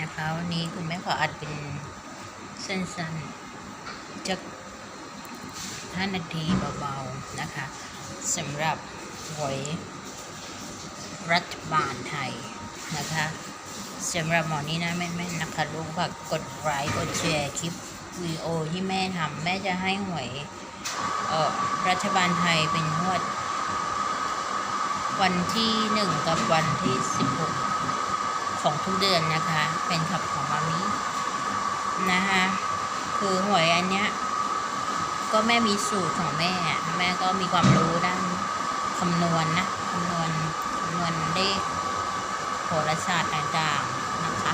นะคะ วันนี้คุณแม่ขออัดเป็นสั้นๆจะห้านาทีเบาๆนะคะสำหรับหวยรัฐบาลไทยนะคะสำหรับหมอนี้นะแม่ๆนะคะลูกฝากกดไลค์กดแชร์คลิปวีโอที่แม่ทำแม่จะให้หวยเออรัฐบาลไทยเป็นงวด วันที่หนึ่งกับวันที่สิบหก ของทุกเดือนนะคะเป็นขับของมามินะคะคือหวยอันเนี้ยก็แม่มีสูตรของแม่ แม่ก็มีความรู้ด้านคำนวณนะคำนวณคำนวณเลขโหราศาสตร์ต่างๆนะคะ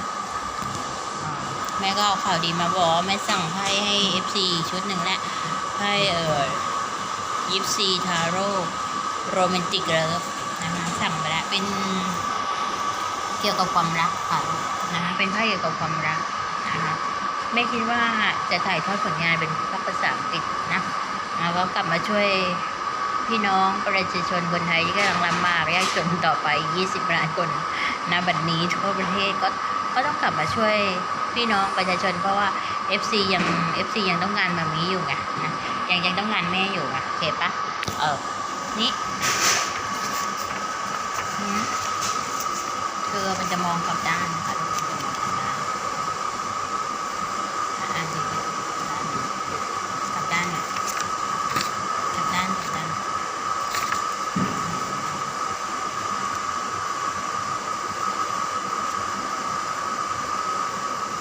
แม่ก็เอาข่าวดีมาบอกแม่สั่งไพ่ให้ FC ชุดหนึ่งแหล้วไพ่เอ่อยิปซีทาโร่โรแมนติกเลิฟนะคะสั่งไปแล้วเป็น กี่ยวกับความรักค่ะนะคะเป็นไพ่เกี่ยวกับความรักนะคะไม่คิดว่าจะถ่ายทอดผลงานเป็นภาษาอังกฤษนะแล้วก็กลับมาช่วยพี่น้องประชาชนคนไทยที่กำลังลำบากยากจนต่อไป 20ล้านคนณบัดนี้ทั่วประเทศก็ก็ต้องกลับมาช่วยพี่น้องประชาชน เพราะว่า FC ยัง FC ยังต้องงานมามีอยู่ไงนะยังยังต้องงานแม่อยู่ไงโอเคปะเออนี่อืมคือ มันจะมองกลับด้านนะคะลูกจะมองกลับด้านอะดีกลับด้านกลับด้านกลับด้าน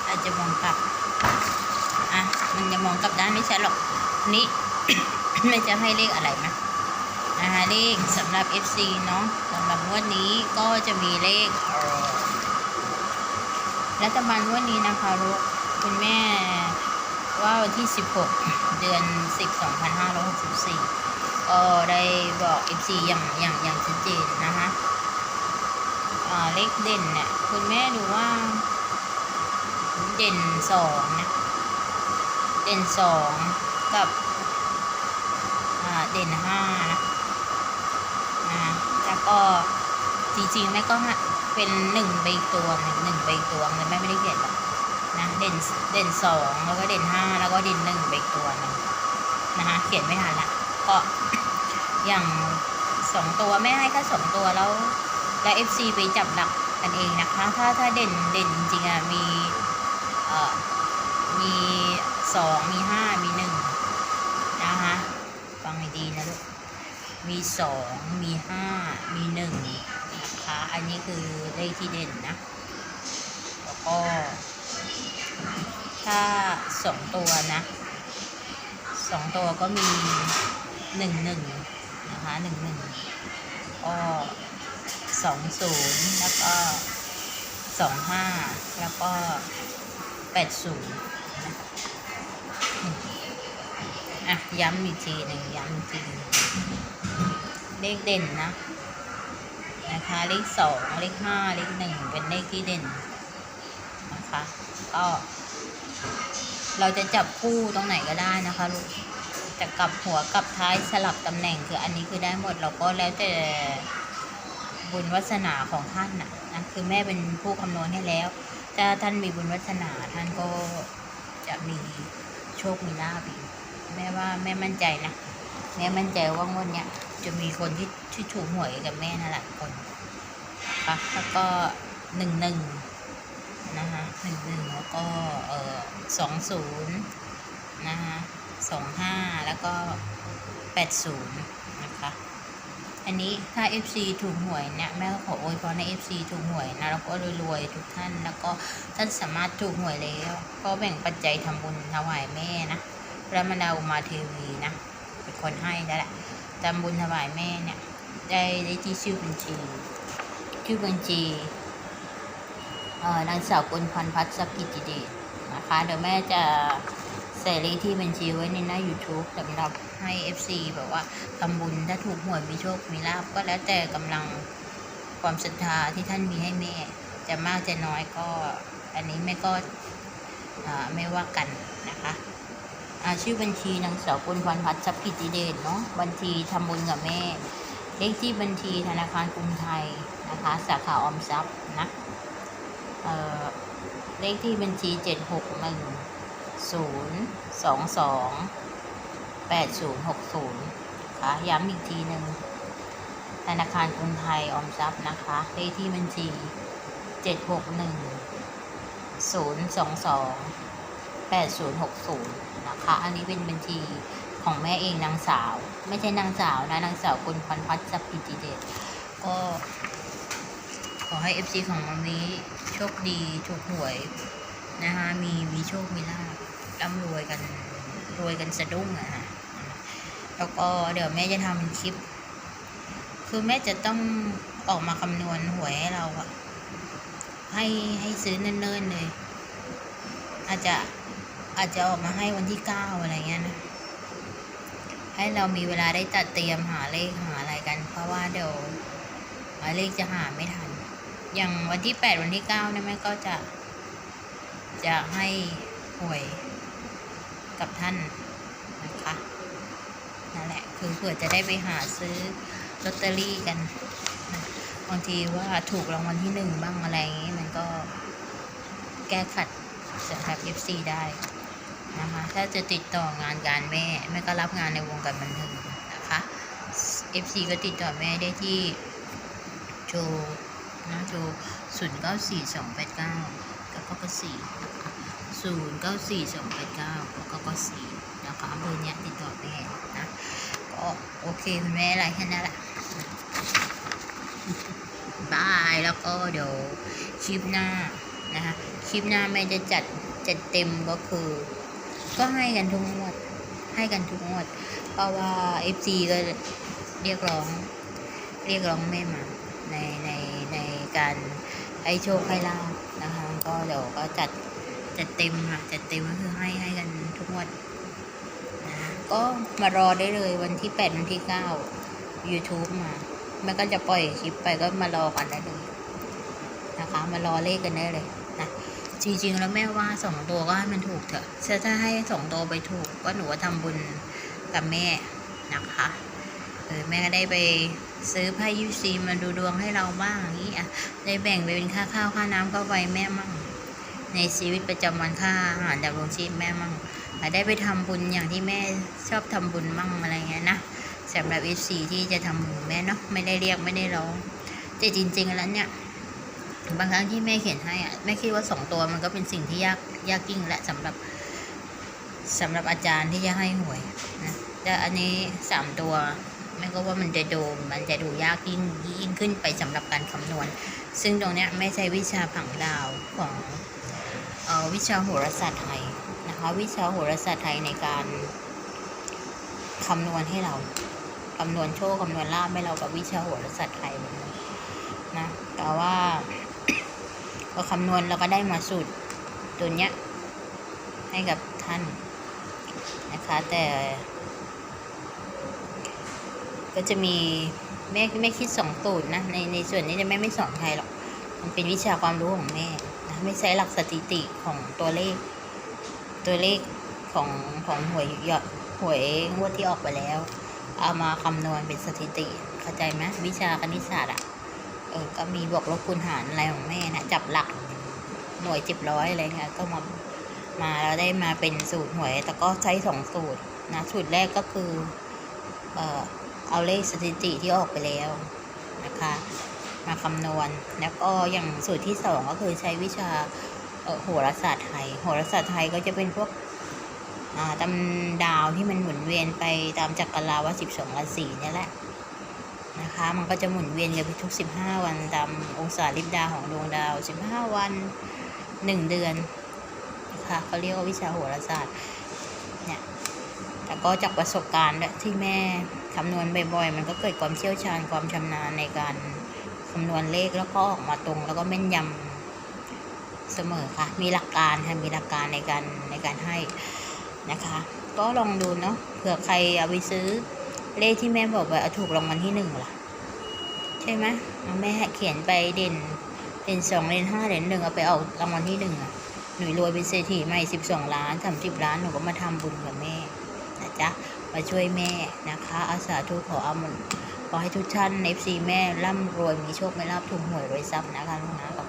อาจจะมองกลับอะมันจะมองกลับด้านไม่ใช่หรอกนี่ไม่จะให้เลขอะไรนะ นะคะเลขสำหรับ FC เนาะสำหรับงวดนี้ก็จะมีเลขรัฐบาลงวดนี้นะคะลูกคุณแม่ว่าวันที่ 16 เดือน 10 2564 ก็ได้บอก FC อย่างอย่างอย่างชัดเจนนะคะอ่าเลขเด่นเนี่ยคุณแม่ดูว่าเด่นสองนะเด่นสองกับเด่นห้านะ แล้วก็จริงๆแม่ก็ให้เป็นหนึ่งใบตัวหนึ่งใบตัวเลยแม่ไม่ได้เขียนหรอกนะเด่นเด่นสองแล้วก็เด่นห้าแล้วก็เด่นหนึ่งไปอีกตัวนึงนะคะเขียนไม่ทันละก็อย่างสองตัวไม่ให้แค่สองตัวแล้วแล้วเอฟซีไปจับหลักกันเองนะคะ ถ้าถ้าเด่นเด่นจริงๆอะมีเอ่อมีสองมีห้ามีหนึ่งนะคะฟังให้ดีนะลูก มีสองมีห้ามีหนึ่งนะคะอันนี้คือเลขที่เด่นนะ แล้วก็ ถ้าสองตัวนะสองตัวก็มีหนึ่งหนึ่งนะคะหนึ่งหนึ่งก็สองศูนย์แล้วก็สองห้าแล้วก็แปดศูนย์อะย้ำอีกทีหนึ่งย้ำอีกทีหนึ่ง เลขเด่นนะนะคะเลขสองเลขห้าเลขหนึ่งเป็นเลขที่เด่นนะคะก็เราจะจับคู่ตรงไหนก็ได้นะคะลูกจะกลับหัวกลับท้ายสลับตำแหน่งคืออันนี้คือได้หมดเราก็แล้วแต่บุญวัสนาของท่านน่ะนะคือแม่เป็นผู้คำนวณให้แล้ว ถ้าท่านมีบุญวัสนาท่านก็จะมีโชคมีลาภอีกแม่ว่าแม่มั่นใจนะแม่มั่นใจว่างวดเนี้ย จะมีคนที่ที่ถูกหวยกับแม่นั่นแหละคนค่ะแล้วก็หนึ่งหนึ่งนะคะหนึ่งหนึ่งแล้วก็เอ่อสองศูนย์นะคะสองห้าแล้วก็แปดศูนย์นะคะอันนี้ถ้า FC ถูกหวยเนี่ยแม่ก็ขออวยพรใน FC ถูกหวยนะแล้วก็รวยๆทุกท่านแล้วก็ท่านสามารถถูกหวยแล้ว ก็แบ่งปัจจัยทำบุญถวายแม่นะพระมดาอุมาเทวีนะ เป็นคนให้แล้วแหละทำบุญถวายแม่เนี่ย ได้ได้ที่ชื่อบัญชี ชื่อบัญชีเอ่อนางสาวกุลพันพัฒน์สักกิติเดชนะคะ เดี๋ยวแม่จะใส่เลขที่บัญชีไว้ในหน้า YouTube สำหรับให้ FC แบบว่าทำบุญถ้าถูกหวยมีโชค มีลาบก็แล้วแต่กำลังความศรัทธาที่ท่านมีให้แม่ จะมากจะน้อยก็ อันนี้แม่ก็อ่าไม่ว่ากันนะคะ ชื่อบัญชีนางสาวกุลพันธ์พัฒน์สักกิติเดชเนาะบัญชีทำบุญกับแม่เลขที่บัญชีธนาคารกรุงไทยนะคะสาขาออมทรัพย์นะเอ่อเลขที่บัญชีเจ็ดหกหนึ่งศูนย์สองสองแปดศูนย์หกศูนย์ค่ะย้ำอีกทีหนึ่งธนาคารกรุงไทยออมทรัพย์นะคะเลขที่บัญชีเจ็ดหกหนึ่งศูนย์สองสอง แปดศูนย์หกศูนย์นะคะ อันนี้เป็นบัญชีของแม่เองนางสาว ไม่ใช่นางสาวนะ นางสาวคุณพันพัฒน์สัพพิจิเดชก็ ขอให้ FC ของวันนี้โชคดีถูกหวยนะคะมีมีโชคมีลาภร่ำรวยกันรวยกันสะดุ้งอะฮะแล้วก็เดี๋ยวแม่จะทำคลิป คือแม่จะต้องออกมาคำนวณหวยให้เราอะให้ให้ซื้อเนิ่นๆเลย อาจจะ อาจจะออกมาให้วันที่เก้าอะไรเงี้ยนะให้เรามีเวลาได้จัดเตรียมหาเลขหาอะไรกัน เพราะว่าเดี๋ยวหาเลขจะหาไม่ทัน อย่างวันที่แปดวันที่เก้าเนี่ยแม่ก็จะ จะให้หวยกับท่านนะคะนั่นแหละคือเผื่อจะได้ไปหาซื้อลอตเตอรี่กันบางทีว่าถูกรางวัลที่หนึ่งบ้างอะไรอย่างงี้ มันก็แก้ขัดสำหรับ FC ได้ นะคะ ถ้าจะติดต่องานการแม่ แม่ก็รับงานในวงการบันเทิงนะคะ FC ก็ติดต่อแม่ได้ที่โจนะโจศูนย์เก้าสี่สองแปดเก้าแล้วก็ก็สี่นะคะศูนย์เก้าสี่สองแปดเก้าแล้วก็ก็สี่นะคะเบอร์เนี้ยติดต่อแม่นะ ก็โอเคคุณแม่อะไรแค่นั้นแหละบายแล้วก็เดี๋ยวคลิปหน้านะคะ คลิปหน้าแม่จะจัดจัดเต็มก็คือ ก็ให้กันทุกงวด ให้กันทุกงวด เพราะว่า FC ก็เรียกร้อง เรียกร้องแม่มาในในในการให้โชคให้ลาบนะคะ ก็เดี๋ยวก็จัดจัดเต็มค่ะจัดเต็มก็คือให้ให้กันทุกงวันะก็มารอได้เลยวันที่แปดวันที่เก้า YouTube มาแม่ก็จะปล่อยคลิปไปก็มารอกันได้เลยนะคะ มารอเลขกันได้เลยนะ จริงๆ แล้วแม่ว่าสองตัวก็ให้มันถูกเถอะถ้าให้สองตัวไปถูกก็หนูว่าทำบุญกับแม่นะคะเออแม่ก็ได้ไปซื้อไพ่ยูซีมาดูดวงให้เราบ้างนี้อะได้แบ่งไปเป็นค่าข้าวค่าน้ำค่าไฟแม่มั่งในชีวิตประจำวันค่าอาหารดำรงชีพแม่มั่งได้ไปทำบุญอย่างที่แม่ชอบทำบุญมั่งอะไรเงี้ยนะสำหรับเอฟซีที่จะทำบุญแม่เนาะไม่ได้เรียกไม่ได้ร้องแต่จริง ๆ แล้วเนี่ย บางครั้งที่แม่เขียนให้อะแม่คิดว่าสองตัวมันก็เป็นสิ่งที่ยากยากยิ่งและสำหรับสำหรับอาจารย์ที่จะให้หวยนะแต่อันนี้สามตัวแม่ก็ว่ามันจะดูมันจะดูยากยิ่งยิ่งขึ้นไปสำหรับการคำนวณ ซึ่งตรงเนี้ยไม่ใช่วิชาผังดาวของออวิชาโหราศาสตร์ไทยนะคะวิชาโหราศาสตร์ไทยในการคำนวณให้เราคำนวณโชคคำนวณลาบให้เรากับวิชาโหราศาสตร์ไทยนกันนะแต่ว่า พอคำนวณเราก็ได้มาสูตรตัวเนี้ยให้กับท่านนะคะแต่ ก็จะมีแม่แม่คิดสองสูตรนะในในส่วนนี้จะแม่ไม่สอนใครหรอกมันเป็นวิชาความรู้ของแม่นะไม่ใช้หลักสถิติของตัวเลข ตัวเลขของของหวยยอดหวยงวดที่ออกไปแล้ว เอามาคำนวณเป็นสถิติ เข้าใจไหมวิชาคณิตศาสตร์อะ ออก็มีบวกลบคูณหารอะไรของแม่นะจับหลักหน่วยจิบร้อยอะไรเงี้ยก็มามาแล้วได้มาเป็นสูตรหวย แต่ก็ใช้สองสูตรนะสูตรแรกก็คือเออเอาเลขสถิติที่ออกไปแล้วนะคะมาคำนวณแล้วก็อย่างสูตรที่สองก็คือใช้วิชาโหราศาสตร์ไทยโหราศาสตร์ไทยก็จะเป็นพวกอ่าตำดาวที่มันหมุนเวียนไปตามจักรวาว่าสิบสองราศีนี่แหละ นะคะ มันก็จะหมุนเวียนกันไปทุกสิบห้าวันตามองศาลิบดาของดวงดาวสิบห้าวันหนึ่งเดือนนะคะเขาเรียกว่าวิชาโหราศาสตร์เนี่ยแต่ก็จากประสบการณ์ที่แม่คำนวณบ่อยๆ มันก็เกิดความเชี่ยวชาญความชำนาญในการคำนวณเลขแล้วก็ออกมาตรงแล้วก็แม่นยำเสมอค่ะ มีหลักการค่ะมีหลักการในการในการให้นะคะ ก็ลองดูเนาะเผื่อใครเอาไปซื้อ เลขที่แม่บอกไปเอาถูกรางวัลที่หนึ่งล่ะ ใช่ไหมแม่เขียนไปเด่นเด่นสองเด่นห้าเด่นหนึ่งเอาไปเอารางวัลที่หนึ่งอะหนูรวยเป็นเศรษฐีใหม่สิบสองล้านสามสิบล้านหนูก็มาทำบุญกับแม่นะจ๊ะมาช่วยแม่นะคะ อาสาทุกขออามุนขอให้ทุกท่านในซีแม่ร่ำรวยมีโชคไม่ลาบถูกหวยรวยทรัพย์นะคะลูกนะ